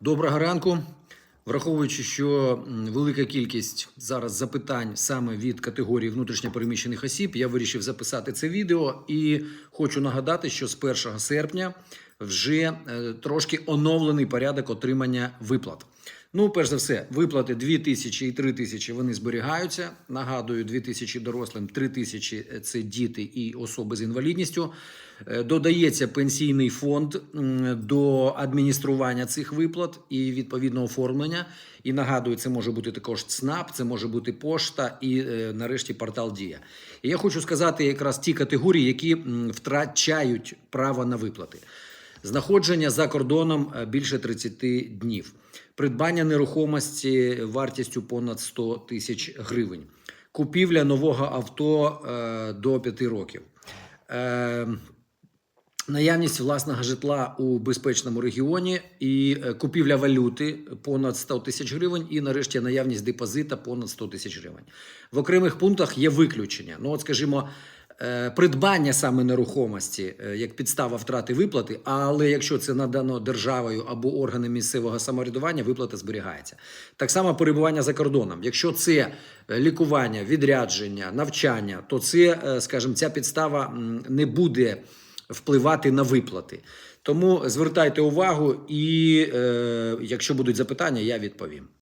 Доброго ранку. Враховуючи, що велика кількість зараз запитань саме від категорії внутрішньопереміщених осіб, я вирішив записати це відео і хочу нагадати, що з 1 серпня вже е, трошки оновлений порядок отримання виплат. Ну, перш за все, виплати 2 тисячі і 3 тисячі вони зберігаються. Нагадую, 2 тисячі дорослим, 3 тисячі – це діти і особи з інвалідністю. Е, Додається пенсійний фонд до адміністрування цих виплат і відповідно оформлення. І нагадую, це може бути також ЦНАП, це може бути пошта і е, нарешті портал Дія. І я хочу сказати якраз ті категорії, які втрачають право на виплати. Знаходження за кордоном е, більше 30 днів, придбання нерухомості вартістю понад 100 тисяч гривень, купівля нового авто е, до 5 років. Е, Наявність власного житла у безпечному регіоні і купівля валюти понад 100 тисяч гривень, і нарешті наявність депозита понад 100 тисяч гривень. В окремих пунктах є виключення. Ну, от, скажімо, придбання саме нерухомості е, як підстава втрати виплати, але якщо це надано державою або органами місцевого самоврядування, виплата зберігається. Так само перебування за кордоном. Якщо це е, лікування, відрядження, навчання, то це, е, скажімо, ця підстава не буде впливати на виплати. Тому звертайте увагу, і е, якщо будуть запитання, я відповім.